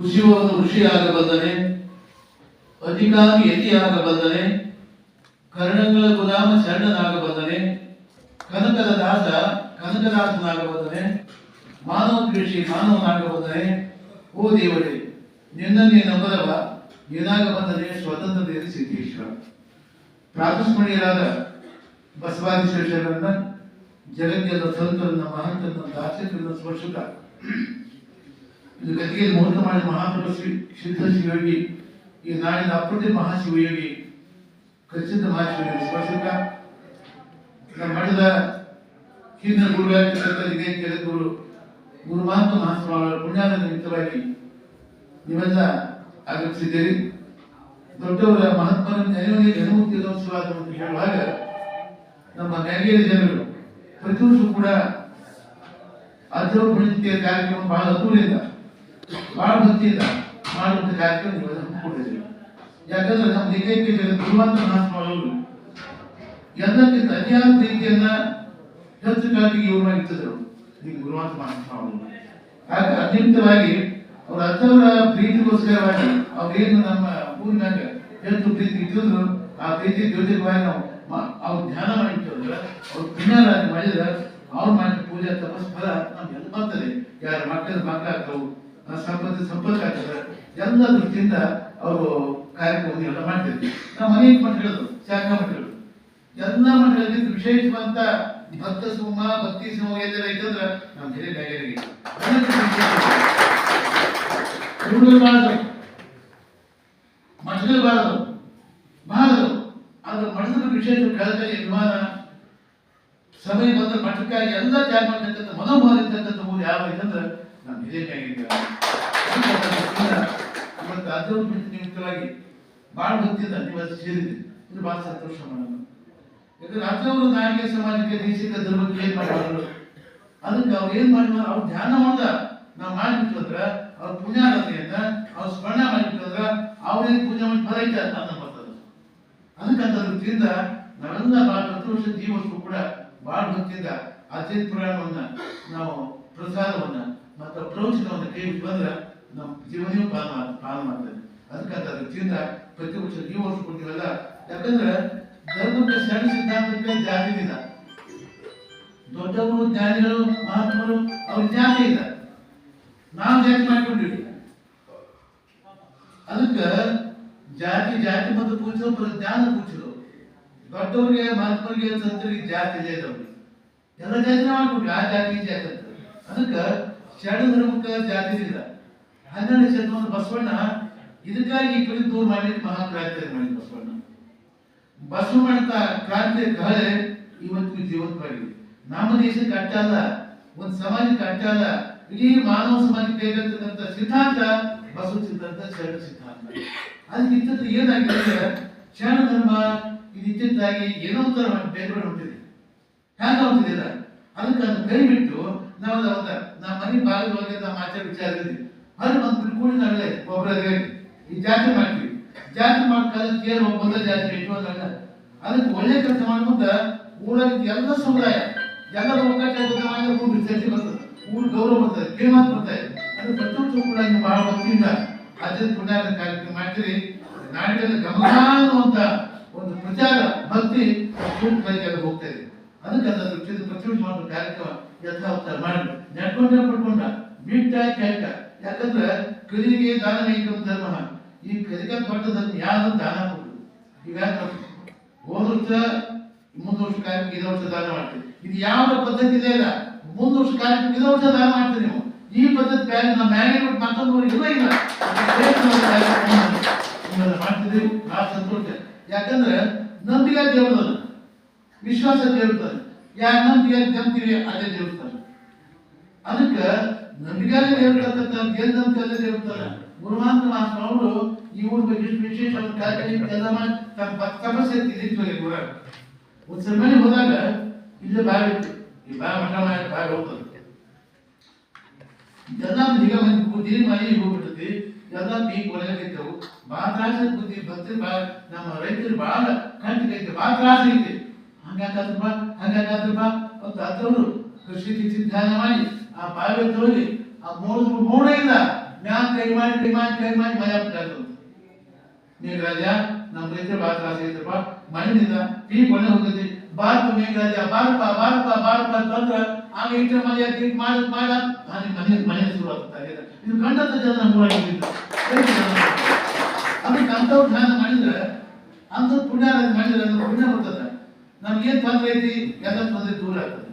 ಖುಷಿಯುವವನು ಋಷಿಯಾಗಬಲ್ಲನೆ ಅಧಿಕಾರಿ ಯತಿಯಾಗಬಲ್ಲನೆ ಕರ್ಣಗಳ ಗುಲಾಮ ಶರಣನಾಗಬಲ್ಲನೆ ಕನಕದ ದಾಸ ಕನಕದಾಸನಾಗಬಲ್ಲನೆ ಮಾನವ ಕೃಷಿ ಮಾನವನಾಗಬಲ್ಲನೆ ಓ ದೇವರೇ, ನಿನ್ನನ್ನೇ ನಂಬರವ ಏನಾಗಬಲ್ಲನೆ ಸ್ವತಂತ್ರ ದೇವ ಸಿದ್ದೇಶ್ವರ. ಪ್ರಾತಸ್ಮರಣೀಯರಾದ ಬಸವಾದಿಶ್ವರನ್ನ ಜಗತ್ತಿನ ಸಂತರನ್ನ ಮಹಂತನ ದಾಸಕರನ್ನ ಸ್ಪರ್ಶಕ ಇದು ಗತಿಗೆ ಮುಹೂರ್ತ ಮಾಡಿದ ಮಹಾತಪಸ್ವಿ ಸಿದ್ಧ ಶಿವಯೋಗಿ, ಈ ನಾಡಿನ ಅಪ್ರತಿ ಮಹಾಶಿವಯೋಗಿ ಖಚಿತ ಮಹಾಶಿವಯೋಗಿ ಸ್ಪರ್ಶಕ ನಮ್ಮ ಮಠದ ಹಿಂದಿನ ಗುರುಗಳಾಗಿರ್ತಕ್ಕಂಥ ಇದೇ ಜಗದ್ಗುರು ಗುರು ಮಹಾತ್ಮ ಮಹಾಸ್ವಾಮಿಗಳ ಪುಣ್ಯಾದ ನಿಮಿತ್ತವಾಗಿ ನೀವೆಲ್ಲ ಆಗಮಿಸಿದ್ದೀರಿ. ದೊಡ್ಡವರ ಮಹಾತ್ಮರ ನೆನೆಯುವ ಜನಮುಕ್ತಿ ದಿನೋತ್ಸವ ಅಂತ ಹೇಳುವಾಗ ನಮ್ಮ ನ್ಯಾಗಿರಿ ಜನರು ಪ್ರತಿ ವರ್ಷ ಕೂಡ ಅದ್ರ ಪುಣ್ಯತಿಯ ಕಾರ್ಯಕ್ರಮ ಬಹಳ ಅದ್ದೂರಿಯಿಂದ ಬಹಳ ಭಕ್ತಿಯಿಂದ ನೀವೆಲ್ಲ ಯಾಕಂದ್ರೆ ನಮ್ಮ ಲಿಂಗೈಕ್ಯ ಜಗತ್ ಗುರುವಂತ ಮಹಾತ್ಮಗಳು ಪ್ರೀತಿಯನ್ನ ಹೆಚ್ಚು ಕಾಲಕ್ಕೆ ಇವ್ರು ಮಾಡಿರ್ತಿದ್ರು ಈ ಗುರುವಂತ ಮಹಾತ್ಮಗಳು ಆಗ ಅನಿಮಿತ್ತವಾಗಿ ಅವ್ರ ಅರ್ಥವರ ಪ್ರೀತಿಗೋಸ್ಕರವಾಗಿ ಅವ್ರೇನು ನಮ್ಮ ಊರಿನಾಗ ಹೆಚ್ಚು ಪ್ರೀತಿ ಇಟ್ಟಿದ್ರು, ಆ ಪ್ರೀತಿ ಜೊತೆಗಾಗಿ ನಾವು ಧ್ಯಾನ ಮಾಡಿರ್ತಂದ್ರೆ ಅವ್ರು ಪುಣ್ಯರಾಜ ಮಾಡಿದ್ರೆ ಅವ್ರು ಮಾಡಿದ ಪೂಜೆ ತಪಸ್ ಫಲ ನಮ್ಗೆಲ್ಲ ಬರ್ತದೆ. ಯಾರ ಮಕ್ಕಳ ಮಕ್ಕಳಾಗ್ತವು ಆ ಸಂಪತ್ತು ಸಂಪರ್ಕ ಆಗ್ತದೆ. ಎಲ್ಲ ದೃಷ್ಟಿಯಿಂದ ಅವರು ಕಾರ್ಯಕ್ರಮ ಎಲ್ಲ ಮಾಡ್ತಿದ್ವಿ ನಮ್ಮ ಅನೇಕ ಮಠಗಳು ಶಾಖಾ ಮಠಗಳು ಎಲ್ಲ ಮಠಗಳಲ್ಲಿ ವಿಶೇಷವಂತ ಭಕ್ತ ಸುಮ ಭಕ್ತಿ ಸುಮ ಎಲ್ಲ ಇತ್ತಂದ್ರೆ ನಮ್ಮ ಹಿರಿಯ ನ್ಯಾಯರಿಗೆ ಗುರುಗಳು ಬಾಳದು. ಮಠಗಳು ಬಾಳದು. ಬಾಳದು. ಆದ್ರೆ ಮಠದ ವಿಶೇಷ ಕಳೆದ ಯಜಮಾನ ಸಮಯ ಬಂದ ಮಠಕ್ಕಾಗಿ ಎಲ್ಲ ತ್ಯಾಗ ಮಾಡ್ತಕ್ಕಂಥ ಮನೋಭಾವ ಇರ್ತಕ್ಕಂಥ ಊರು ಯಾವ ಅಂತಂದ್ರೆ ಇವತ್ತು ಅದ್ರ ನಿಮಿತ್ತವಾಗಿ ಭಾಳ ಭಕ್ತಿಯಿಂದ ನೀವು ಸೇರಿದೆ ಇದು ಭಾಳ ಸಂತೋಷ ಮಾಡೋಣ ಯಾಕಂದ್ರೆ ರಾಜ್ಯವರು ನಾಯಕ ಸಮಾಜಕ್ಕೆ ದೇಶಕ್ಕೆ ಧರ್ಮಕ್ಕೆ ಏನ್ ಮಾಡಿದ್ರು ಅದಕ್ಕೆ ಅವ್ರು ಏನು ಮಾಡಿದ್ರು? ಅವ್ರು ಧ್ಯಾನ ಮಾಡ್ದ ನಾವು ಮಾಡಿಬಿಟ್ಟು ಅಂದ್ರೆ ಅವ್ರ ಪುಣ್ಯಾರತೆಯನ್ನ ಅವ್ರ ಸ್ಮರಣ ಮಾಡಿಬಿಟ್ಟು ಅಂದ್ರೆ ಅವ್ರೇನ್ ಪೂಜೆ ಮಾಡಿ ಅಂತ ಬರ್ತದೆ ಅದಕ್ಕಂತ ವೃತ್ತಿಯಿಂದ ನಾವೆಲ್ಲ ಭಾಳ ಪ್ರತಿ ವರ್ಷ ಕೂಡ ಭಾಳ ಭಕ್ತಿಯಿಂದ ಅದ್ವೈತ ಪುರಾಣವನ್ನ ನಾವು ಪ್ರಸಾದವನ್ನ ಮತ್ತು ಪ್ರವಚನವನ್ನು ಕೇಳಿ ಬಂದ್ರೆ ನಮ್ಮ ಜೀವನೇ ಪಾಲ ಪಾಲ ಮಾಡ್ತದೆ. ಅದಕ್ಕಂತ ವೃತ್ತಿಯಿಂದ ಪ್ರತಿ ವರ್ಷ ಈ ವರ್ಷ ಕೊಡ್ತೀವಲ್ಲ? ಯಾಕಂದ್ರೆ ಧರ್ಮಕ್ಕೆ ಸಣ್ಣ ಸಿದ್ಧಾಂತಕ್ಕೆ ಜಾತಿ ಇಲ್ಲ. ದೊಡ್ಡವರು ಜ್ಞಾನಿಗಳು ಮಹಾತ್ಮರು ಅವ್ರ ಜಾತಿ ಇಲ್ಲ. ನಾವು ಜಾತಿ ಮಾಡ್ಕೊಂಡಿವಿ. ಅದಕ್ಕೆ ಜಾತಿ ಜಾತಿ ಮತ್ತು ಪೂಜಿಸೋ ಜ್ಞಾನ ಪೂಜಿಸೋ ದೊಡ್ಡವರಿಗೆ, ಮಹಾತ್ಮರಿಗೆ, ಸಂತರಿಗೆ ಜಾತಿ ಇದೆ ಅವ್ರಿಗೆ ಎಲ್ಲ ಜಾತಿ ಮಾಡ್ಕೊಂಡ್ವಿ. ಆ ಜಾತಿ ಜಾತಿ ಅದಕ್ಕೆ ಶರಣ ಧರ್ಮಕ್ಕ ಜಾತಿ ಇಲ್ಲ ಹನ್ನೆರಡು ಶತಮಾನ ಬಸವಣ್ಣ, ಇದಕ್ಕಾಗಿ ದೂರ ಮಾಡಿ ಮಹಾ ಕ್ರಾಂತಿ ಮಾಡಿದ ಬಸವಣ್ಣ. ಬಸವ ಮಾಡಿದ ಕ್ರಾಂತಿ ಕಳೆ ಇವತ್ತು ಜೀವಂತವಾಗಿದೆ. ನಮ್ಮ ದೇಶಕ್ಕೆ ಅಡ್ಡ ಅಲ್ಲ, ಒಂದು ಸಮಾಜಕ್ಕೆ ಅಡ್ಡ ಅಲ್ಲ, ಇಡೀ ಮಾನವ ಸಮಾಜಕ್ಕೆ ಬೇಕಾಗಿರ್ತಕ್ಕಂಥ ಸಿದ್ಧಾಂತ ಬಸವ ಸಿದ್ಧಾಂತ, ಶರಣ ಸಿದ್ಧಾಂತ. ಅದಕ್ಕೆ ಇತ್ತ ಏನಾಗಿದೆ ಶರಣ ಧರ್ಮ ಇದು ಇತ್ತಿದ್ದಾಗಿ ಏನೋ ಒಂಥರ ಬೆಂಗಳೂರು ಹೊಂಟಿದೆ. ಹ್ಯಾಂಗ ಹೊಂಟಿದಿಲ್ಲ ಅದಕ್ಕೆ ಅದನ್ನ ಕೈ ಬಿಟ್ಟು ನಾವು ಒಂದ, ನಮ್ಮ ಮನೆ ಬಾಗಿಲೊಳಗೆ ನಮ್ಮ ಆಚಾರ ವಿಚಾರ ಇದೆ ಅಲ್ಲಿ ಬಂದ್ಬಿಟ್ಟು ಕೂಡಿ ನಾವೆಲ್ಲ ಒಬ್ಬರ ಈ ಜಾತ್ರೆ ಮಾಡ್ತೀವಿ. ಜಾತಿ ಮಾಡ್ಕೊಂಡು ಏನು ಒಂದ ಜಾತಿ ಇಟ್ಕೊಂಡಾಗ ಅದಕ್ಕೆ ಒಳ್ಳೆ ಕೆಲಸ ಮಾಡ್ಕೊಂಡ ಊರಲ್ಲಿ ಎಲ್ಲ ಸಮುದಾಯ ಎಲ್ಲರ ಮಾಡಿದ್ರೆ ಊರು, ಚರ್ಚೆ ಬರ್ತದೆ. ಊರು ಗೌರವ ಬರ್ತದೆ ಕಿಮ್ಮತ್ ಬರ್ತದೆ. ಅದು ಪ್ರತಿಯೊಂದು ಕೂಡ ನೀವು ಬಹಳ ಭಕ್ತಿಯಿಂದ ಅಜ್ಜನ ಪುಣ್ಯಾದ ಕಾರ್ಯಕ್ರಮ ಮಾಡ್ತೀರಿ. ನಾಡಿನಲ್ಲಿ ಗಮನಾನ್ನುವಂತ ಒಂದು ಪ್ರಚಾರ, ಭಕ್ತಿ ಹೋಗ್ತಾ ಇದೆ. ಅದಕ್ಕೆ ಅದನ್ನು ದೃಷ್ಟಿಯಿಂದ ಪ್ರತಿಯೊಂದು ಮಾಡುವ ಕಾರ್ಯಕ್ರಮ ಯಥಾವತ್ತಾರ ಮಾಡಿ ನೆಟ್ಕೊಂಡ ಪಡ್ಕೊಂಡ ಬಿಟ್ಟ ಕೆಟ್ಟ ಯಾಕಂದ್ರೆ ಕಲಿಗೆ ದಾನ ನೈಕ ಧರ್ಮ. ಈ ಕಲಿಕ ಕೊಟ್ಟ ಯಾರು ದಾನ ಕೊಡುದು? ಈಗ ಹೋದ ವರ್ಷ, ಮುಂದೆ ವರ್ಷ ಕಾರ್ಯಕ್ರಮ ಇದೇ ವರ್ಷ ದಾನ ಮಾಡ್ತೀವಿ ಇದು ಯಾವ ಪದ್ಧತಿ ಇದೆ ಇಲ್ಲ. ಮುಂದ್ ವರ್ಷ ಕಾರ್ಯಕ್ರಮ ಇದೇ ವರ್ಷ ದಾನ ಮಾಡ್ತೀವಿ ನೀವು. ಈ ಪದ್ಧತಿ ಬೇರೆ ನಮ್ಮ ಮ್ಯಾಗೆ ಬಿಟ್ಟು ಮತ್ತೊಂದು ಇಲ್ಲ? ಇಲ್ಲ ಮಾಡ್ತಿದ್ದೀವಿ. ಆ ಸಂತೋಷ. ಯಾಕಂದ್ರೆ ನಂಬಿಕೆ ದೇವರಲ್ಲ ವಿಶ್ವಾಸ ದೇವರ್ತದೆ ನಂಬಿ ನಂಬಿಕೆ ನಂಬ್ತೀರಿ ಅದೇ ದೇವ್ತಾರೆ ಅದಕ್ಕೆ ನಂಬಿಕೆ ದೇವರ್ತಕ್ಕಂಥ ಏನ್ ನಂಬಿಕೆ ಅದೇ ದೇವ್ತಾರೆ ಗುರುಮಾಂತ ಮಾಸ್ವಾಮಿಗಳು ಈ ಊರ ಬಗ್ಗೆ ವಿಶೇಷ ಒಂದು ಕಾರ್ಯಕ್ರಮ ಎಲ್ಲ ಮಾಡಿ ತಮ್ಮ ತಪಸ್ಸೆ ನಿಂತ್ಕೊಳ್ಳಿ ಊರಾಗ ಒಂದು ಸನ್ಮಾನ ಹೋದಾಗ ಇಲ್ಲೇ ಬಾವಿ ಈ ಬಾ ಮಠ ಮಾಡಿ ಬಾವಿ ಹೋಗ್ತದೆ. ಎಲ್ಲ ಈಗ ಮಂದಿ ಬುದ್ಧಿ ಮನೆ ಹೋಗ್ಬಿಟ್ಟತಿ ಎಲ್ಲ ಪೀಕ್ ಒಳಗಿದ್ದವು ಭಾಳ ತ್ರಾಸ ಬುದ್ಧಿ ಬಂದ್ರೆ ಬಾ ನಮ್ಮ ರೈತರು ಭಾಳ ಕಂಟಿಗೈತೆ ಭಾಳ ತ್ರಾಸ ಐತಿ ಹಂಗಾಕಾದ್ರಪ್ಪ ಬಾ ಅಂತ ಅದ್ರವರು ಕೃಷಿ ಧ್ಯಾನ ಮಾಡಿ, ಆ ಬಾವಿ ಹೋಗಿ ಆ ಮೋಡ ಮೋಡ ಇಲ್ಲ ಮ್ಯಾಲ ಕೈ ಮಾಡಿ ಕೈ ಮಾಡಿ ಕೈ ಮಾಡಿ ಮೇಘರಾಜ ನಮ್ಮ ರೈತರು ಭಾಳ ತ್ರಾಸ ಐತಪ್ಪ ಮಳೆಯಿಂದ ಟೀ ಕೊನೆ ಹೋಗ್ತೈತಿ ಬಾರಪ್ಪ ಮೇಘರಾಜ ಬಾರಪ್ಪ ಬಾರಪ್ಪ ಬಾರಪ್ಪ ಅಂತಂದ್ರ ಆಗ ಇಟ್ಟರೆ ಮನೆ ಟೀಟ್ ಮಾಡಿ ಮಾಡ ಮನೆ ಮನೆ ಮನೆ ಶುರು ಜನ ನಮ್ಮ ಊರಾಗಿದ್ದು ಅದಕ್ಕೆ ಅಂಥವ್ರು ಧ್ಯಾನ ಮಾಡಿದ್ರೆ ಅಂಥ ಪುಣ್ಯ ಮಾಡಿದ್ರೆ ಅಂದ್ರೆ ಪುಣ್ಯ ಬರ್ತದೆ. ನಮ್ಗೇನ್ ತೊಂದ್ರೆ ಐತಿ? ಎಲ್ಲ ತೊಂದರೆ ದೂರ ಆಗ್ತದೆ.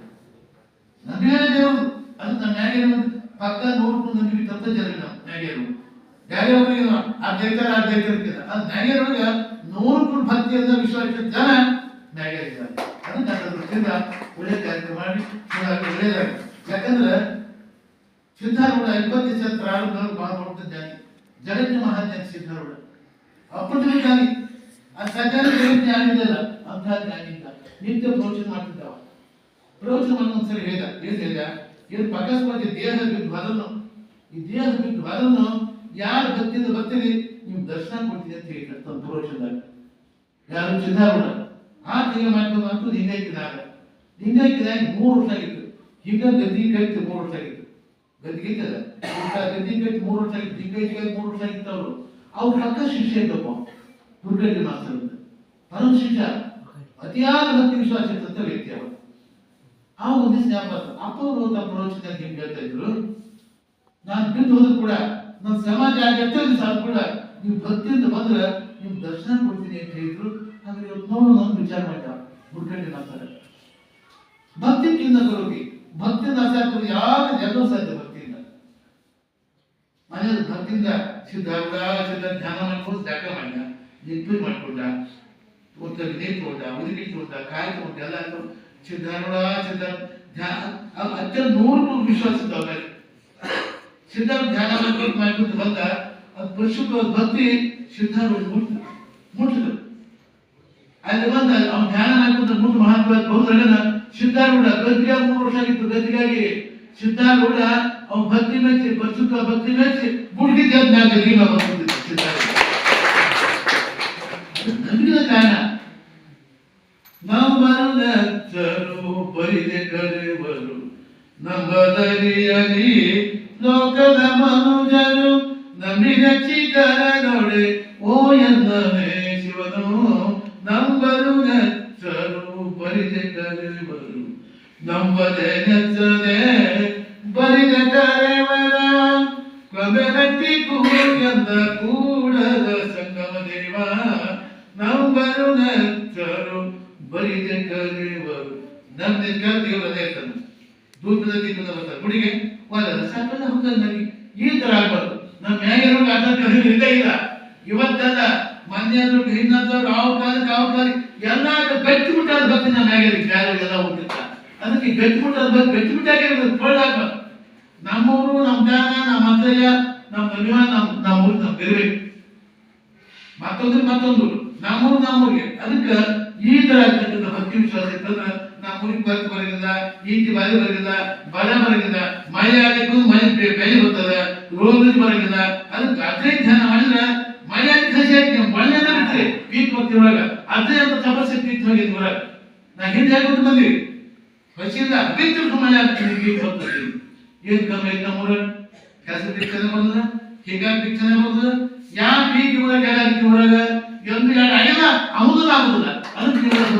ನಮಗೆ ದೇವರು ಅದು ಪಕ್ಕ ನೋಡ್ಕೊಂಡು ನಮಗೆ ತಪ್ಪ ಜನ ನಾವು ನ್ಯಾಯರು ನ್ಯಾಯವ್ರಿಗೆ ಆ ದೇವರ ಆ ದೇವರಿದ್ದಾರೆ ಅದು ನ್ಯಾಯರೊಳಗೆ ನೋಡ್ಕೊಂಡು ಭಕ್ತಿ ಅಂತ ವಿಶ್ವಾಸ ಜನ ನ್ಯಾಯರಿದ್ದಾರೆ ಅದನ್ನ ನನ್ನ ದೃಷ್ಟಿಯಿಂದ ಒಳ್ಳೆ ಕಾರ್ಯಕ್ರಮ ಮಾಡಿ, ಚೆನ್ನಾಗಿ ಒಳ್ಳೆಯದಾಗಿ ಯಾಕಂದ್ರೆ ಸಿದ್ಧಾರೂಢ ಇಪ್ಪತ್ತು ದಿವಸ ಭಾಳ ಬಹಳ ಜ್ಞಾನಿ. ಜಗತ್ತಿನ ಮಹಾಜ್ಞಾನಿ ಸಿದ್ಧಾರೂಢ. ಅಪ್ಪಟ ಜ್ಞಾನಿ. ಆ ಸಜ್ಜನ ಜ್ಞಾನಿ ಇದೆಯಲ್ಲ ಅಂತ ಜ್ಞಾನಿ. ನಿತ್ಯ ಪ್ರವಚನ ಮಾಡ್ತಿದ್ದ ಪ್ರವಚನ ಒಂದ್ಸರಿ ಹೇಳಿದ, ಏನ್ ಹೇಳಿದ? ಏನು ಪಕಸ್ಪತಿ ದೇಹ ಬಿದ್ದು ಅದನ್ನು, ಈ ದೇಹ ಬಿದ್ದು ಅದನ್ನು ಯಾರು ಭಕ್ತಿಯಿಂದ ಬರ್ತೀರಿ? ನೀವು ದರ್ಶನ ಕೊಡ್ತೀರಿ ಅಂತ ಹೇಳಿದ ತನ್ನ ಪ್ರವಚನದಾಗ. ಯಾರು ಸಿದ್ಧಾರೂಢ ಆ ತಿಂಗಳ ಮಾಡ್ಕೊಂಡು ಅಂತೂ ಲಿಂಗೈಕ್ಯದಾಗ ಲಿಂಗೈಕ್ಯದಾಗ ಮೂರು ವರ್ಷ ಆಗಿತ್ತು. ಹಿಂಗ ಗದ್ದಿ ಕೈತಿ ಮೂರು ವರ್ಷ ಆಗಿತ್ತು. ಗದ್ದಿಗೆ ಗದ್ದಿ ಕೈತಿ ಮೂರು ವರ್ಷ ಆಗಿತ್ತು. ಲಿಂಗೈಕ್ಯ ಮೂರು ವರ್ಷ ಆಗಿತ್ತು ಅವರು. ಅವ್ರ ಪಕ್ಕ ಶಿಷ್ಯ ಇದ್ದಪ್ಪ. ದುರ್ಗಡ್ಡಿ ಮಾಸ್ತರ್ ಪರಮ ಶಿಷ್ಯ. ಅತಿಯಾದ ಭಕ್ತಿ ವಿಶ್ವಾಸ ಇರ್ತಂತ ವ್ಯಕ್ತಿ ಅವರು ಆ ಒಂದು ಜ್ಞಾಪಕ ಅಪ್ಪ ಅವರು ತಮ್ಮ ಪ್ರವಚನದಲ್ಲಿ ಹಿಂಗೆ ಹೇಳ್ತಾ ಇದ್ರು. ನಾನು ಬಿದ್ದು ಹೋದ್ರು ಕೂಡ ನನ್ನ ಸಮಾಜ ಎಷ್ಟೋ ಸಾಕು ಕೂಡ, ನೀವು ಭಕ್ತಿಯಿಂದ ಬಂದ್ರೆ ನಿಮ್ ದರ್ಶನ ಕೊಡ್ತೀನಿ ಅಂತ ಹೇಳಿದ್ರು. ಹಾಗೆ ನೋಡು ನಾನು ವಿಚಾರ ಮಾಡಿದ ಹುಡ್ಕಂಡಿ ಭಕ್ತಿ ಭಕ್ತಿಯಿಂದ ಬರೋಗಿ ಭಕ್ತಿಯಿಂದ ಅಸಾಧ್ಯ ಯಾರು ಎಲ್ಲರೂ ಸಾಧ್ಯ ಭಕ್ತಿಯಿಂದ. ಮನೆಯಲ್ಲಿ ಭಕ್ತಿಯಿಂದ ಸಿದ್ಧ ಸಿದ್ಧ ಧ್ಯಾನ ಮಾಡ್ಕೊಂಡು ದಾಖ ಮಾಡಿದ ನಿರ್ಭಯ ಮಾಡ್ಕೊಂಡ. ಉತ್ತರ ನೀರು ತಗೊಂಡ ಉದುರಿ ತಗೊಂಡ ಕಾಯಿ ತಗೊಂಡ ಎಲ್ಲ ಆಯ್ತು ಸಿದ್ಧಾರೂಢ ಸಿದ್ಧ ಧ್ಯಾನ ಅದು ಅತ್ಯಂತ ನೂರು ನೂರು ವಿಶ್ವಾಸ ಇದ್ದಾವ ಮೇಲೆ ಸಿದ್ಧಾರ್ಥ ಧ್ಯಾನ ಮಾಡ್ಕೊಂಡು ಮಾಡ್ಕೊಂಡು ಬಂದ ಅದು ಪರಿಶುದ್ಧ ಭಕ್ತಿ ಸಿದ್ಧಾರೂಢ ಮುಟ್ಟ ಮುಟ್ಟಿದ್ರು ಅಲ್ಲಿ ಬಂದ ಅವ್ನು ಧ್ಯಾನ ಮಾಡ್ಕೊಂಡು ಮುಟ್ಟು ಮಹಾತ್ಮ ಬಹುದ್ರಗನ ಸಿದ್ಧಾರೂಢ ಗದ್ದಿಗೆ ಮೂರು ವರ್ಷ ಆಗಿತ್ತು ಗದ್ದಿಗಾಗಿ ಸಿದ್ಧಾರೂಢ ಅವ್ನ ಭಕ್ತಿ ಮೆಚ್ಚಿ ಪರಿಶುದ್ಧ ಭಕ್ತಿ ಮೆಚ್ಚಿ ಬುಡ್ಗಿ ದೇವ್ನಾಗ ನೀವ ಬಂದಿದ್ದ ಸಿದ್ಧಾರೂಢ ನಂಬಿದ ಕಾರಣ ನಮ್ಮರು ಬೈದೆ ಕರೆವರು. ನಂಬದರಿಯಲಿ ಲೋಕದ ಮನುಜರು ನಂಬಿದ ಚಿಕರ ನೋಡೆ ಓ ಎಂದವೇ ಶಿವನು. ನಂಬರು ನೆಚ್ಚರು ಬರಿದೆ ಕರೆವರು. ನಂಬದೆ ನೆಚ್ಚದೆ ಬರಿದೆ ಕರೆವರ. ಕಬೆರಟ್ಟಿ ಕೂಡ ಕೂಡದ ಸಂಗಮ ದೇವ ನಂಬರು ನೆಚ್ಚರು ಬರ್ತಾರೆ ಗುಡಿಗೆ ಒಳ್ಳೆದ ಸಾಕಲ್ಲ ನನಗೆ ಈ ತರ ಆಗ್ಬಾರ್ದು ನಮ್ಮ ಮ್ಯಾಗಿರೋ ಇಲ್ಲೇ. ಇವತ್ತಲ್ಲ ಹಿಂದವ್ರು ಅವ್ರ ಕಾಲಕ್ಕೆ ಅವ್ರ ಕಾಲಕ್ಕೆ ಎಲ್ಲ ಮುಟ್ಟಾದ ಭಕ್ತಿ ನಮ್ಮ ಅದಕ್ಕೆ ಭಕ್ತಿ ಗಟ್ಟಿ ಮುಟ್ಟಾಗಿರೋದು ನಮ್ಮ ಜಾಗ ನಮ್ಮ ನಮ್ಮ ಅಭಿಮಾನ, ನಮ್ಮ ನಮ್ಮ ಊರು ಮತ್ತೊಂದು ಮತ್ತೊಂದು ನಮ್ಮೂರು, ನಮ್ಮೂರಿಗೆ. ಅದಕ್ಕೆ ಈ ತರ ಭಕ್ತಿ ವಿಶ್ವಾಸ ಇತ್ತಂದ್ರೆ ನಮ್ಮೂರಿಗೆ ಬರ್ತು ಬರೋದಿಲ್ಲ ಈತಿ ಬಲೆ ಬರಲಿಲ್ಲ ಬಲ ಬರೋದಿಲ್ಲ ಮಳೆ ಆಗಕ್ಕೂ ಮಳೆ ಬೆಳೆ ಬರ್ತದ ರೋಗ ಬರೋದಿಲ್ಲ ಅದಕ್ಕೆ ಅದೇ ಧ್ಯಾನ ಮಾಡಿದ್ರೆ ಮಳೆ ಆಗಿ ಕಸಿ ಹಾಕಿ ಮಳೆ ಬಿಟ್ರೆ, ಪೀಕ್ ಬರ್ತೀವಿ ಒಳಗ. ಅದೇ ಅಂತ ತಪಸ್ಸೆ ಪೀಕ್ ಹೋಗಿದ್ ಹೊರಗ. ನಾ ಹಿಂದೆ ಹೇಳ್ಬಿಟ್ಟು ಬಂದ್ವಿ. ಹಸಿಲ್ಲ ಬಿತ್ತು ಮಳೆ ಆಗ್ತದೆ ಪೀಕ್ ಬರ್ತದೆ. ಏನ್ ಕಮ್ಮಿ ಐತೆ ನಮ್ಮೂರ? ಕೆಲಸ ಬಿಚ್ಚನೆ ಬಂದ ಹೀಗಾಗಿ ಬಿಚ್ಚನೆ ಬಂದ ಯಾ ಪೀಕ್ ಊರಾಗ ಯಾಕೆ ಹೊರಗ ಎಂದು ಯಾರು ಆಗಿಲ್ಲ ಆಗುದಿಲ್ಲ ಆಗುದಿಲ್ಲ ಅದಕ್ಕೆ ನೀವು ಅದು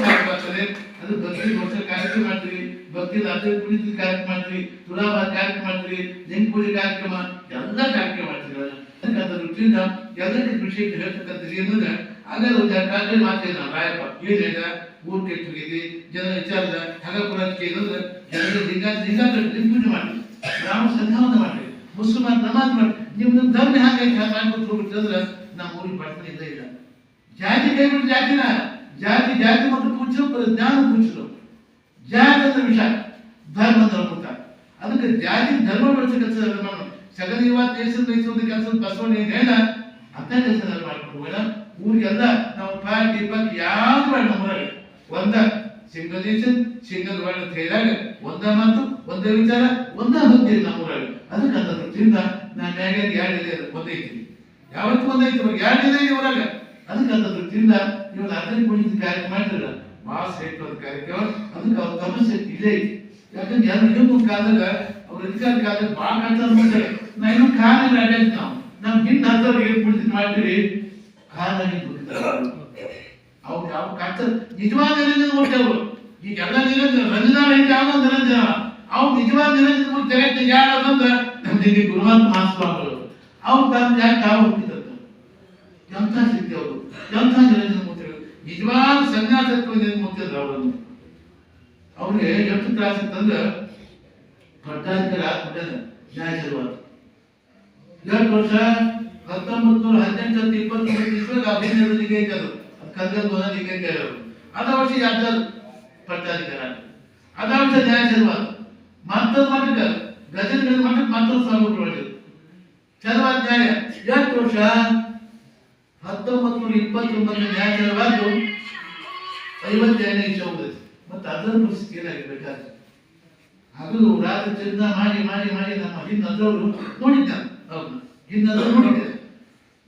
ಸಾಕಾಗ್ತದೆ ಅದು ಭಕ್ತಿ ವರ್ಷ ಕಾರ್ಯಕ್ರಮ ಮಾಡ್ತೀವಿ ಭಕ್ತಿ ರಾತ್ರಿ ಕುಣಿತ ಕಾರ್ಯಕ್ರಮ ಮಾಡ್ತೀವಿ ತುಲಾಭಾರ ಕಾರ್ಯಕ್ರಮ ಮಾಡ್ತೀವಿ ಲಿಂಗ ಪೂಜೆ ಕಾರ್ಯಕ್ರಮ ಎಲ್ಲ ಕಾರ್ಯಕ್ರಮ ಮಾಡ್ತೀವಿ ಅದಕ್ಕೆ ಅದರ ವೃತ್ತಿಯಿಂದ ಎಲ್ಲರಿಗೆ ವಿಷಯಕ್ಕೆ ಹೇಳ್ತಕ್ಕಂಥದ್ದು ಏನಂದ್ರೆ ಅದೇ ಒಂದು ಕಾರ್ಯ ಮಾತೇನ ರಾಯಪ್ಪ. ಏನಿದೆ ಊರು ಕೆಟ್ಟೋಗಿದೆ ಜನ ವಿಚಾರದ ಹಗಪುರ ಏನಂದ್ರೆ ಜನರು ಲಿಂಗ ಲಿಂಗ ಪೂಜೆ ಮಾಡಿ ರಾಮ ಸಂಧಾನ ಮಾಡಿ ಮುಸಲ್ಮಾನ್ ನಮಾಜ್ ಮಾಡಿ ನಿಮ್ದು ಧರ್ಮ ಹೇಗೆ ಹೋಗ್ಬಿಟ್ಟು ಹೋಗ್ಬಿಟ್ಟಂದ್ರೆ ನಮ್ಮ ಊರಿಗೆ ಬರ್ತನೆ ಇಲ್ಲ ಇಲ್ಲ. ಜಾತಿ ಕೈಬಿಟ್ಟು ಜಾತಿನ, ಜಾತಿ ಜಾತಿ ಮತ್ತು ಪೂಜ್ಯರು ಜ್ಞಾನ ಪೂಜ್ಯರು. ಜಾತಿ ಅಂದ್ರೆ ವಿಷ, ಧರ್ಮ ಧರ್ಮ ಅದಕ್ಕೆ ಜಾತಿ ಧರ್ಮ ಬೆಳೆಸೋ ಕೆಲಸ ಸಗದಿ ಇವತ್ತು ದೇಶದ ಬಸವಣ್ಣ ಏನೇನ ಅಂತ ಕೆಲಸ ಮಾಡ್ಕೊಂಡು ಬೇಡ ಊರಿಗೆಲ್ಲ ನಾವು ಪಾರ್ಟಿ ದೀಪಕ್ ಯಾವ್ದು ಬೇಡ ನಮ್ಮೂರಲ್ಲಿ ಒಂದ ಸಿಂಗಲ್ ನೇಷನ್ ಸಿಂಗಲ್ ವರ್ಡ್ ಅಂತ ಹೇಳಿದಾಗ ಒಂದ ಮಾತು, ಒಂದೇ ವಿಚಾರ, ಒಂದ ಭಕ್ತಿ ನಮ್ಮೂರಲ್ಲಿ. ಅದಕ್ಕೆ ಅಂತ ದೃಷ್ಟಿಯಿಂದ ನಾನು ಮ್ಯಾಗ್ಯಾಗ ಎರಡು ಇದೆ ಒಂದೈತಿ ಯಾವತ್ತು ಒಂದೈತಿ ಇವಾಗ ಎರಡು ಇದೆ ಇವರಾಗ ಅದಕ್ಕೆ ಅಂತ ದೃಷ್ಟಿಯಿಂದ ಇವಾಗ ಅರ್ಧನ ಕುಣಿತ ಕಾರ್ಯಕ್ರಮ ಮಾಡಿದ್ರಲ್ಲ ಭಾಳ ಅಂತ ಕಾರ್ಯಕ್ರಮ, ಅದಕ್ಕೆ ಅವ್ರ ತಪಸ್ಸೆ ಇದೆ. ಯಾಕಂದ್ರೆ ಯಾರು ಇನ್ನೊಂದು ಕಾಲದಾಗ, ಅವ್ರ ಅಧಿಕಾರ ಕಾಲದಾಗ ಭಾಳ ಕಷ್ಟ ನಾ ಇನ್ನೂ ಕಾಲ ಅಡ್ಡಾಡ್ತೀವಿ ನಾವು. ನಮ್ ಹಿಂದ್ ಏನ್ ಬಿಡ್ತೀನಿ ಮಾಡ್ತೀರಿ? ಕಾಲಾಗಿ ಅವ್ರು ಯಾವ ಕಷ್ಟ ನಿಜವಾದ ನಿರಂಜನ ಮೂರ್ತಿ ಅವರು. ಈಗೆಲ್ಲ ನಿರಂಜನ ರಂಜನಾಳ ಐತೆ, ಯಾವ್ದೋ ನಿರಂಜನ. ಅವ್ರು ನಿಜವಾದ ನಿರಂಜನ ಮೂರ್ತಿ ಜಗತ್ತಿನ ಯಾರಂತ ನಮ್ದಿಗೆ ಗುರುವಂತ ಮಹಾಸ್ವಾಮಿಗಳು ಅವ್ರು ತಮ್ಮ ಯಾಕೆ ತಾವು ಹುಟ್ಟಿದಂತ. ಎಂಥ ಸಿದ್ಧಿ ಅವರು. ಎಂಥ ನಿರಂಜನ ಮೂರ್ತಿಗಳು. ನಿಜವಾದ ಸನ್ಯಾಸತ್ವ ಮೂರ್ತಿದ್ರು ಅವರನ್ನು ಅವ್ರಿಗೆ ಎಷ್ಟು ತ್ರಾಸ ಇತ್ತಂದ್ರೆ ಪಟ್ಟಾಧಿಕಾರಿ ಆದ್ಮೇಲೆ ನ್ಯಾಯ ಶುರುವಾತ ಎರಡು ವರ್ಷ, ಹತ್ತೊಂಬತ್ತು ನೂರ ಹದಿನೆಂಟು ಇಪ್ಪತ್ತು ಇಸ್ವಿಗೆ ಅದು. ಅದು ಕರ್ಗಲ್ ಗೋನ ಲಿಂಗೈತೆ ಅದು. ಅದ ವರ್ಷ ಯಾವ್ದು ಪಟ್ಟಾಧಿಕಾರ ಅದ ವರ್ಷ ನ್ಯಾಯ ಶುರುವಾತ ಮತ್ತೊಂದು ಮಟ್ಟಕ್ಕೆ ಗಜನ ಮಠಕ್ಕೆ ಮತ್ತೊಂದು ಸ್ವಾಮಿಗಳು ಮಾಡಿದ್ರು ಶುರುವಾತ ನ್ಯಾಯ. ಎಷ್ಟು ವರ್ಷ, ಹತ್ತೊಂಬತ್ತು ನೂರ ಇಪ್ಪತ್ತೊಂಬತ್ತು ನ್ಯಾಯ ಚರ್ವಾದು ಐವತ್ತೆರಡನೇ ಇಷ್ಟ ಹೋಗುತ್ತೆ ಮತ್ತೆ ಅದರ ಪರಿಸ್ಥಿತಿ ಏನಾಗಿರ್ಬೇಕಾದ್ರೆ ಹಗಲು ರಾತ್ರಿ ಚಿಂತ ಮಾಡಿ ಮಾಡಿ ಮಾಡಿ ನಮ್ಮ ಹಿಂದವರು ನೋಡಿದ್ದೆ. ಅವ್ರನ್ನ ಇನ್ನ ನೋಡಿದ್ದೆ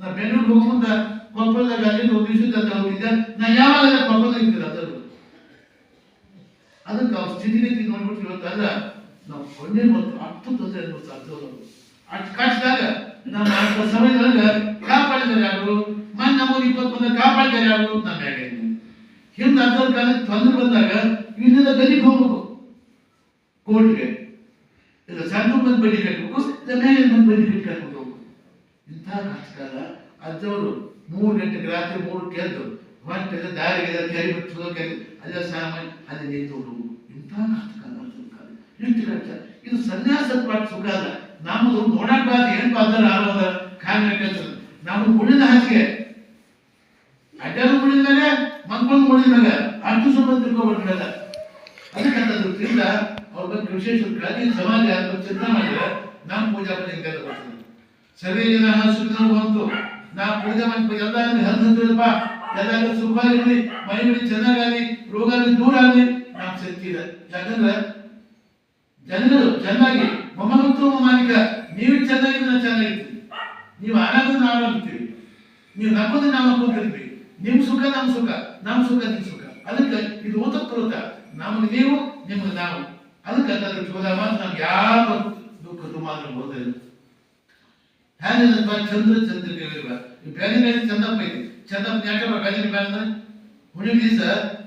ನಾ ಬೆಂಗಳೂರಿಗೆ ಹೋಗುವಂತ ಕೊಪ್ಪಳದಾಗ ಅಲ್ಲಿ ಒಂದು ದಿವಸದ ಹೋಗಿದ್ದೆ. ನಾ ಯಾವಾಗ ಕೊಪ್ಪಳದಾಗ ಇರ್ತೀರ ಅದರು ಅದಕ್ಕೆ ಅವ್ರ ಸ್ಥಿತಿಗತಿ ನೋಡ್ಬಿಟ್ಟು ಇವತ್ತಲ್ಲ ನಾವು ಕೊಂಡೆ ಮತ್ತು ಅಷ್ಟು ತೊಂದರೆ ಅನ್ಬೋದು ಅಷ್ಟು ಕಷ್ಟದಾಗ ನಮ್ಮ ಆ ಸಮಯದಾಗ ಕಾಪಾಡಿದಾರೆ ಯಾರು? ಮನ್ ನಮ್ಮೂರು ಇಪ್ಪತ್ತೊಂದು ಕಾಪಾಡಿದಾರೆ ಯಾರು? ನಮ್ಮ ಮ್ಯಾಗ ಹಿಂದೆ ಅರ್ಥವ್ರ ಕಾಲಕ್ಕೆ ತೊಂದರೆ ಬಂದಾಗ ಇಲ್ಲಿಂದ ಗದಿಗೆ ಹೋಗ್ಬೇಕು ಕೋರ್ಟ್ಗೆ. ಇದು ಸಣ್ಣ ಬಂದು ಬಡ್ಡಿ ಕಟ್ಟಬೇಕು ಇಲ್ಲ ಮೇಲೆ ಬಂದು ಬಡ್ಡಿ ಕಟ್ಟಿ ಕಟ್ಬಿಟ್ಟು ಇಂಥ ಕಷ್ಟಕಾಲ ಅಜ್ಜವರು ಮೂರು ಗಂಟೆಗೆ ರಾತ್ರಿ ಮೂರು ಕೆದ್ದು ಹೊಂಟೆ ದಾರಿಗೆ ಕೆರೆ ಬಿಟ್ಟು ಕೆರೆ, ಅಲ್ಲ ಸಾಮಾನ್ಯ ಅಲ್ಲಿ ನಿಂತು ಇಂಥ ಕಾಲ ಎಷ್ಟು ಕಷ್ಟ. ಇದು ಸನ್ಯಾಸ ಪಾಠ ಸುಖ ಅಲ್ಲ. ನಮ್ಮದು ನೋಡಕ್ಕಾದ ಏನ್ ಬಾದ್ರ ಆರೋದ ಕಾಂಗ್ರೆ ಕೆಲಸ ನಮ್ದು ಮುಳ್ಳಿನ ಹಾಸಿಗೆ. ಅಡ್ಡಾರು ಮುಳ್ಳಿನ ಮೇಲೆ ಮಕ್ಕಳು ಮುಳ್ಳಿನ ಮೇಲೆ ಅಷ್ಟು ಸಂಬಂಧ ತಿಳ್ಕೊಬರ್ಬೇಕಲ್ಲ ಅದಕ್ಕೆ ದೃಷ್ಟಿಯಿಂದ ಅವ್ರ ಬಗ್ಗೆ ವಿಶೇಷ ಕಾಳಜಿ ಸಮಾಜ ಚಿಂತನೆ ಮಾಡಿದ್ರೆ ನಮ್ಮ ಪೂಜಾ ಬರ್ತದೆ ಸರ್ವೇ ಜನ ಸುಖ ಬಂತು ನಾ ಪೂಜೆ ಮಾಡಿ ಎಲ್ಲ ಹರಿದಪ್ಪ ಎಲ್ಲರೂ ಸುಖವಾಗಿರ್ಲಿ ಮೈಂಡ್ ಚೆನ್ನಾಗಾಗಲಿ ರೋಗ ದೂರ ಆಗಲಿ ಶಕ್ತಿ ಇದೆ. ಯಾಕಂದ್ರೆ ಜನರು ಚೆನ್ನಾಗಿ ಮಮಗತ್ತು ಮಾಲಿಕ. ನೀವು ಚೆನ್ನಾಗಿ ನಾವು ಚೆನ್ನಾಗಿರ್ತೀವಿ ನೀವು ಆರಾಧ ನಾವು ಆಗ್ತೀವಿ ನೀವು ನಮ್ಮದು ನಾವು ನಕ್ಕೊಂಡಿರ್ತೀವಿ ನಿಮ್ ಸುಖ, ನಮ್ ಸುಖ. ನಮ್ ಸುಖ, ನಿಮ್ ಸುಖ. ಅದಕ್ಕೆ ಇದು ಓತಪ್ರೋತ ನಮಗೆ ನೀವು, ನಿಮ್ಗೆ ನಾವು. ಅದಕ್ಕೆ ಅದರ ಚೋದ ಮಾತು ನಮ್ಗೆ ಯಾವ ಹೋದಿಲ್ಲ ಹ್ಯಾಂಗ ಚಂದ್ರ ಚಂದ್ರಿಕೆ ಇರುವ ಈ ಬ್ಯಾನಿ ಬ್ಯಾನಿ ಚಂದಪ್ಪ ಐತಿ ಚಂದಪ್ಪ ನ್ಯಾಟಪ್ಪ ಬ್ಯಾನಿ ಅಂದ್ರೆ? ಹುಡುಗ ದಿವಸ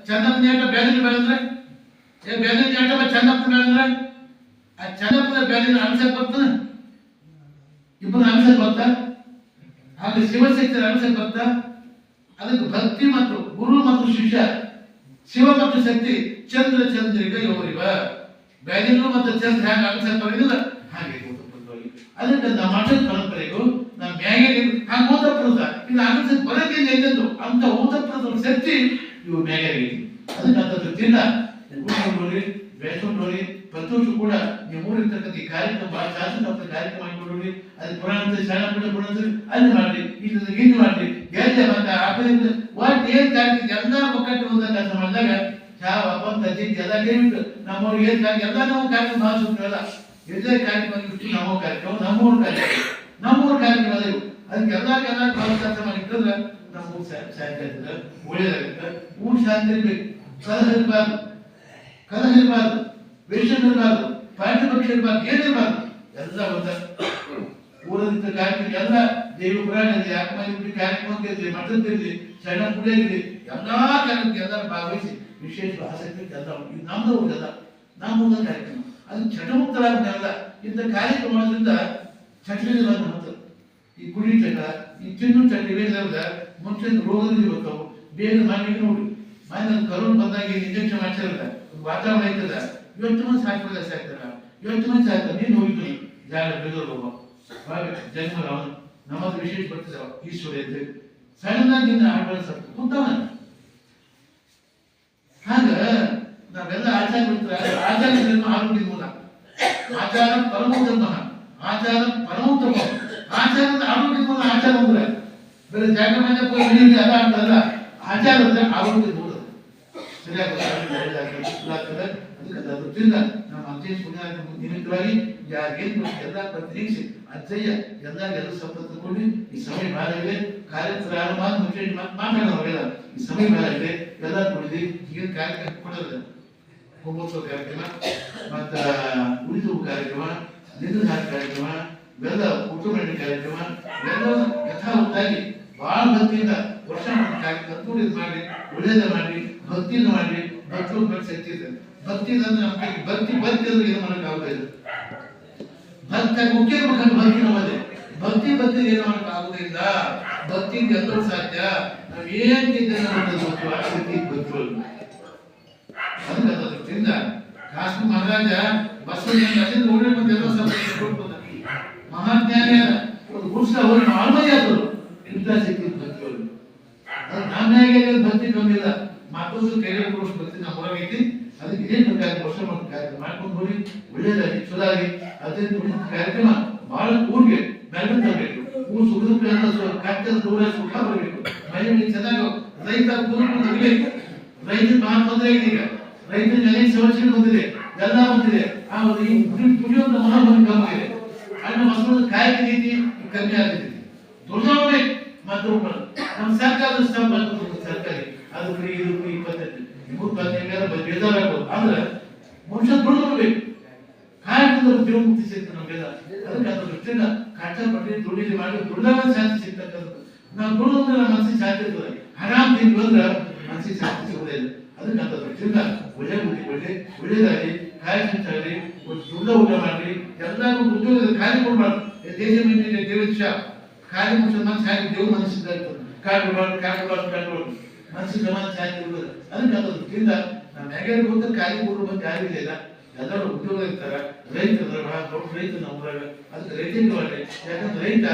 ಚಂದಪ್ಪ ನ್ಯಾಟ ಬ್ಯಾನಿ ಅಂದ್ರೆ? ಏ, ಬ್ಯಾನಿ ನ್ಯಾಟಪ್ಪ ಚಂದಪ್ಪ ಬ್ಯಾನಂದ್ರೆ ಆ ಚಂದಪ್ಪನ ಬ್ಯಾನಿನ ಅನ್ಸಕ್ ಬರ್ತಾನ ಇಬ್ಬರು ಅನ್ಸಕ್ ಬರ್ತಾ? ಹಾಗೆ ಶಿವಶಕ್ತಿ ಅನ್ಸಕ್ ಬರ್ತಾ? ಅದಕ್ಕೆ ಭಕ್ತಿ ಮತ್ತು ಗುರು ಮತ್ತು ಶಿಷ್ಯ, ಶಿವ ಮತ್ತು ಶಕ್ತಿ, ಚಂದ್ರ, ಚಂದ್ರಿಕ ಇವರಿವ ಬ್ಯಾಗಿಲು ಮತ್ತು ಚಂದ್ರ ಹ್ಯಾಂಗ ಅನ್ಸಕ್ಕಿಲ್ಲ ಹಾಗೆ. ಅದಕ್ಕೆ ನಮ್ಮ ಮಠದ ಪರಂಪರೆಗೂ ನಮ್ಮ ಮ್ಯಾಗೆ ಹಂಗ ಓದಪ್ರದ ಇದು ಅನ್ಸಕ್ ಬರಕ್ಕೆ ಎಂದೆಂದು ಅಂತ ಓದಪ್ರದ ಶಕ್ತಿ ಇವು ಮ್ಯಾಗೆ ಅದಕ್ಕೆ ಅಂತದ್ದು ತಿನ್ನ ನೋಡಿ ಬೆಳೆಸ್ಕೊಂಡೋರಿ ಪ್ರತಿ ವರ್ಷ ಕೂಡ ನೀವು ಊರಿರ್ತಕ್ಕಂಥ ಈ ಕಾರ್ಯಕ್ರಮ, ಬಹಳ ಶಾಸಕ ಕಾರ್ಯಕ್ರಮ ಮಾಡಿಕೊಡೋರಿ. ಅದು ಪುರಾಣ ಶಾಲಾ ಪುಟ ಪುರಾಣ ಅಲ್ಲಿ ಮಾಡ್ರಿ ಇದು ಇಲ್ಲಿ ಮಾಡ್ರಿ ಗೆದ್ದೆ ಮತ್ತೆ ಒಟ್ಟು ಎಲ್ಲ ಕೆಲಸ ಮಾಡಿದಾಗ, ಯಾವ ಅಪ್ಪ ಜಿಂಕ್ ಎಲ್ಲ ಕೇಳ್ಬಿಟ್ಟು ನಮ್ಮವ್ರಿಗೆ ಏನ್ ಕಾರ್ಯ ಎಲ್ಲ ನಾವು ಕಾರ್ಯಕ್ರಮ ಎಲ್ಲೇ ಕಾರ್ಯಕ್ರಮ ಇಷ್ಟು ನಮ್ಮ ಕಾರ್ಯಕ್ರಮ ನಮ್ಮೂರ ಕಾರ್ಯಕ್ರಮ. ನಮ್ಮೂರ ಕಾರ್ಯಕ್ರಮ ಅದೇ. ಅದಕ್ಕೆ ಎಲ್ಲ ಕೆಲಸ ಮಾಡಿದ್ರೆ ನಮ್ಮ ಊರು ಶಾಂತಿ ಆಗ್ತದೆ ಒಳ್ಳೇದಾಗುತ್ತೆ ಊರು ಶಾಂತಿ ಇರ್ಬೇಕು. ಕಲಹ ಇರಬಾರ್ದು. ಕಲಹ ಇರಬಾರ್ದು. ವೇಷ ಇರಬಾರ್ದು. ಪಾಠ ಪಕ್ಷ ಇರಬಾರ್ದು. ಏನಿರಬಾರ್ದು ಎಲ್ಲ ಒಂದು ಊರಲ್ಲಿದ್ದ ಕಾರ್ಯಕ್ರಮ ಎಲ್ಲ ದೇವ ಪುರಾಣ ಇರಲಿ ಆತ್ಮಿ ಕಾರ್ಯಕ್ರಮ ಇರಲಿ ಮಠದಿರಲಿ ಸಣ್ಣ ಪುಡಿ ಇರಲಿ ಎಲ್ಲ ಕಾರ್ಯಕ್ರಮಕ್ಕೆ ಎಲ್ಲರೂ ಭಾಗವಹಿಸಿ, ವಿಶೇಷ ಆಸಕ್ತಿ ಎಲ್ಲ ನಮ್ಮದು ನಮ್ಮ ಊರ ಕಾರ್ಯಕ್ರಮ. ಅದು ಚಟಮುಕ್ತರಾಗಲ್ಲ ಇಂಥ ಕಾರ್ಯಕ್ರಮದಿಂದ ಬಂದು ಹೋಗ್ತದೆ ಈ ಚಟ, ಈ ತಿನ್ನು ಚಟ ಇವೆಲ್ಲ ಮುಂಚೆ ರೋಗದಲ್ಲಿ ಬರ್ತಾವು ಬೇಗ ಮಾಡಿ ನೋಡಿ. ಮನೆ ಕರೋನ್ ಬಂದಾಗ ಇಂಜೆಕ್ಷನ್ ಮಾಡ್ಸಿರಲ್ಲ ವಾತಾವರಣ ಐತದ ಇವತ್ತು ಮಂದಿ ಸಾಕ್ಬಿಡಲ್ಲ ಸಾಕ್ತಾರ ಇವತ್ತು ಮಂದಿ ಸಾಕ್ತಾರೆ ನೀನು ಹೋಗಿದ್ದು ಜಾಗ ಬೆಳೆದವರು ಜನ್ಮ ಅವನು ನಮ್ಮದು ವಿಶೇಷ ಬರ್ತದೆ ಈಶ್ವರ ಅಂತ ಸಡನ್ನಾಗಿ ನಿನ್ನ ಆಡಳ ಸತ್ತು. ಕುಂತವನ? ಹಾಗ ನಾವೆಲ್ಲ ಆಚಾರ ಬಿಡ್ತಾರೆ ಆಚಾರ ಆರೋಗ್ಯ ಆಚಾರ ಪರಮೋತ್ತಮ. ಆಚಾರ ಪರಮೋತ್ತಮ. ಆಚಾರದ ಆರೋಗ್ಯದ ಮೂಲ ಆಚಾರ ಅಂದ್ರೆ ಬೇರೆ ಜಾಗ ಮನೆ ಹೋಗಿ ಹಿಡಿದು ಅದ ಅಂತಲ್ಲ ಆಚಾರ ಅಂದ್ರೆ ಆರೋಗ್ಯದ ಮೂಲ. ಸರಿಯಾಗಿ ಅದಕ್ಕೆ ನಮ್ಮ ಅಜ್ಜಯ್ಯ ಪುಣ್ಯ ನಿಮಿತ್ತವಾಗಿ ಯಾರಿಗೇನು ಎಲ್ಲ ಪ್ರತಿನಿಧಿಸಿ, ಅಜ್ಜಯ್ಯ ಎಲ್ಲ ಎಲ್ಲ ಸಂಪತ್ತು ಕೊಡಿ. ಈ ಸಮಯ ಭಾಳ ಕಾರ್ಯಕ್ರಮ ಆರಂಭ ಮಾತು ಮುಖ್ಯ ಈ ಸಮಯ ಎಲ್ಲ ಈಗ ಕಾರ್ಯಕ್ರಮ ಕುಂಭೋತ್ಸವ ಕಾರ್ಯಕ್ರಮ, ಮತ್ತ ಉಳಿದು ಕಾರ್ಯಕ್ರಮ ನಿಧಾರ ಕಾರ್ಯಕ್ರಮ ಇವೆಲ್ಲ ಕುಟುಂಬ ಕಾರ್ಯಕ್ರಮ, ಎಲ್ಲ ಯಥಾವತ್ತಾಗಿ ಬಹಳ ಭಕ್ತಿಯಿಂದ ವರ್ಷ ಕಾರ್ಯಕ್ರಮ ಮಾಡಿ ಒಳ್ಳೇದ ಮಾಡಿ, ಭಕ್ತಿಯಿಂದ ಮಾಡಿ ಭಕ್ತರು ಹೆಚ್ಚಿದ್ದಾರೆ ಭಕ್ತಿ ಅಂದ್ರೆ ಭಕ್ತಿ ಭಕ್ತಿ ಅಂದ್ರೆ ಏನು ಮಾಡಕ್ ಆಗುದಿಲ್ಲ ಭಕ್ತ ಮುಖ್ಯ ಮುಖಂಡ ಭಕ್ತಿ ನಮ್ಮದೇ. ಭಕ್ತಿ ಭಕ್ತಿ ಏನು ಮಾಡಕ್ ಆಗುದಿಲ್ಲ ಭಕ್ತಿ ಎಲ್ಲರೂ ಸಾಧ್ಯ. ನಾವ್ ಏನ್ ತಿಂದ್ರೆ ಗೊತ್ತು, ಆ ಗೊತ್ತು ಅದರಿಂದ ಕಾಶ್ಮೀರ ಮಹಾರಾಜ ಬಸವಣ್ಣ ಅಲ್ಲಿಂದ ಓಡಿ ಬಂದು ಎಲ್ಲ ಸ್ವಲ್ಪ ಮಹಾಜ್ಞಾನಿ ಒಂದು ಆಳ್ಮಯ್ಯಾದರು ಇಂಥ ಶಕ್ತಿ ಭಕ್ತಿ ಅವರು ಅದು ಭಕ್ತಿ ಇಲ್ಲ ಮತ್ತೊಂದು ಕೈಲಿ ಪುರುಷ ಭಕ್ತಿ ನಮ್ಮ ಹೊರಗೈತಿ ಅದಕ್ಕೆ ಏನು ವರ್ಷ ಕಾರ್ಯಕ್ರಮ ಮಾಡ್ಕೊಂಡು ಹೋಗಿ ಒಳ್ಳೇದಾಗಿ ಚಲೋ ಅದೇ ಕಾರ್ಯಕ್ರಮ ಬಹಳ ಊರಿಗೆ ಬೆಳಗ್ಗೆ ತರಬೇಕು ಊರು ಸುಖದ ಕಷ್ಟದ ದೂರ ಸುಖ ಬರಬೇಕು. ಮನೆಯಲ್ಲಿ ಚೆನ್ನಾಗಿ ರೈತ ಕೂತ್ಕೊಂಡು ನಗಬೇಕು ರೈತನ ಬಹಳ ತೊಂದರೆ ಇದೆ ಈಗ. ರೈತನ ನೆಲೆ ಸಂರಕ್ಷಣೆ ಬಂದಿದೆ ಎಲ್ಲ ಬಂದಿದೆ ಆ ಈ ಕುಡಿಯುವಂತ ಮನೋಭಾವ ಕಮ್ಮಿ ಇದೆ ಹಣ್ಣು ಕಾಯಕ ರೀತಿ ಕಮ್ಮಿ ಆಗಿದೆ ದುರ್ಜಾವಣೆ ಮತ್ತು ನಮ್ಮ ಸರ್ಕಾರದ ಸ್ತಂಭ ಸರ್ಕಾರಿ ಅದು ಫ್ರೀ ಇದು ಫ್ರೀ ಇಪ್ಪತ್ತೈದು ಮೂರು ಪತ್ನಿಗೆ ಬೇಜಾರಾಗ್ಬೋದು ಆದ್ರೆ ಮನುಷ್ಯ ದುಡಿದ್ಬೇಕು ಕಾಯಕದ ಜೀವನ್ಮುಕ್ತಿ ಸಿಗ್ತದೆ ನಮಗೆಲ್ಲ ಅದಕ್ಕೆ ಅದ್ರ ದೃಷ್ಟಿಯಿಂದ ಕಷ್ಟಪಟ್ಟು ದುಡಿಲಿ ಮಾಡಿ ದುಡ್ದಾಗ ಶಾಂತಿ ಸಿಗ್ತಕ್ಕಂಥದ್ದು ನಾವು ದುಡಿದ್ರೆ ನಮ್ಮ ಮನಸ್ಸಿಗೆ ಶಾಂತಿ ಇರ್ತದೆ ಆರಾಮ್ ತಿಂದು ಬಂದ್ರೆ ಸಿಗೋದೇ ಇಲ್ಲ ಅದಕ್ಕೆ ಅದ್ರ ದೃಷ್ಟಿಯಿಂದ ಒಳ್ಳೆ ಬುದ್ಧಿ ಒಳ್ಳೆ ಒಳ್ಳೇದಾಗಿ ಕಾಯ ಊಟ ಮಾಡಲಿ ಎಲ್ಲರೂ ಉದ್ಯೋಗದ ಕಾರ್ಯ ಕೊಡ್ಬಾರ್ದು ಏ ದೇಶ ಮೇಲೆ ದೇವೇಶ ಕಾರ್ಯ ಮುಗಿಸಿದ ಹಾಕಿ ದೇವ್ರ ಮನಸ್ಸಿದ್ದ ಕಾಡು ಬಾರ್ದು ಕಾಡು ಬಾರ್ದು ಕಾಡು ಬಾರ್ದು ಗಮನ ಶಾಂತಿ ಇರುವುದಿಲ್ಲ ಅದಕ್ಕೆ ನಮ್ಮ ಹೇಗೆ ಗೊತ್ತ ಕಾರ್ಯ ಕೊಡುವ ಯಾರಿಲ್ಲ ಇಲ್ಲ ಎಲ್ಲರೂ ಇರ್ತಾರ ರೈತ ಬಹಳ ದೊಡ್ಡ ರೈತ ನಮ್ಮ ಊರಾಗ ಅದಕ್ಕೆ ರೈತನಿಗೆ ಯಾಕಂದ್ರೆ ರೈತ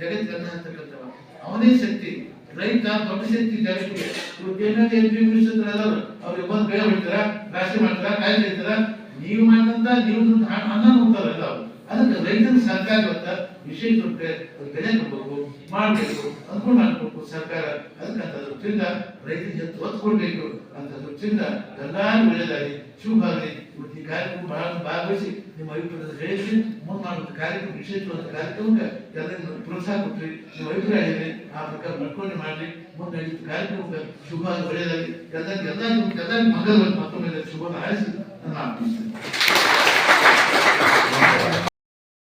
ಜಗತ್ತಿಗೆ ಅಂತಕ್ಕಂಥವ ಅವನೇ ಶಕ್ತಿ ರೈತ ದೊಡ್ಡ ಶಕ್ತಿ ಜಾಸ್ತಿ ಇವತ್ತು ಏನಾದ್ರು ಎಂ ಪಿ ಮಿನಿಸ್ಟರ್ ಅದಾರ. ಅವ್ರಿಗೆ ಬಂದು ಬೆಳೆ ಹೊಡಿತಾರ ರಾಶಿ ಮಾಡ್ತಾರ? ಕಾಯಿ ತೆಗಿತಾರ ನೀವು ಮಾಡಿದಂತ ನೀವು ಅನ್ನ ನೋಡ್ತಾರ ಎಲ್ಲ ಅದಕ್ಕೆ ರೈತನ ಸರ್ಕಾರ ಇವತ್ತ ವಿಷಯ ಕೊಟ್ಟರೆ ಬೆಲೆ ಕೊಡ್ಬೇಕು, ಮಾಡಬೇಕು, ಅನುಕೂಲ ಮಾಡ್ಬೇಕು ಸರ್ಕಾರ. ಅದಕ್ಕಂತ ದೃಷ್ಟಿಯಿಂದ ರೈತರಿಗೆ ಒತ್ತು ಕೊಡಬೇಕು ಅಂತ ದೃಷ್ಟಿಯಿಂದ ಎಲ್ಲಾರು ಒಳ್ಳೆಯದಾಗಿ ಶುಭ ಆಗಲಿ. ಕಾರ್ಯಕ್ರಮ ಬಹಳ ಭಾಗವಹಿಸಿ ನಿಮ್ಮ ಅಭಿಪ್ರಾಯ ಹೇಳಿ ಮುಂದೆ ಕಾರ್ಯಕ್ರಮ ವಿಶೇಷವಾದ ಕಾರ್ಯಕ್ರಮಕ್ಕೆ ಎಲ್ಲರಿಗೂ ಪ್ರೋತ್ಸಾಹ ಕೊಟ್ರಿ. ನಿಮ್ಮ ಅಭಿಪ್ರಾಯ ಹೇಳಿ ಆ ಪ್ರಕಾರ ನಡ್ಕೊಂಡು ಮಾಡಲಿ ಮುಂದೆ ನಡೆಯುವ ಕಾರ್ಯಕ್ರಮಕ್ಕೆ ಶುಭ ಒಳ್ಳೆಯದಾಗಿ ಎಲ್ಲರಿಗೂ ಎಲ್ಲರಿಗೂ ಎಲ್ಲರಿಗೂ ಮಂಗಲವಾಗಿ ಮತ್ತೊಮ್ಮೆ ಶುಭ ಹಾರಿಸಿ. ನಾನು ಆರ್ಥಿಸ್ತೇನೆ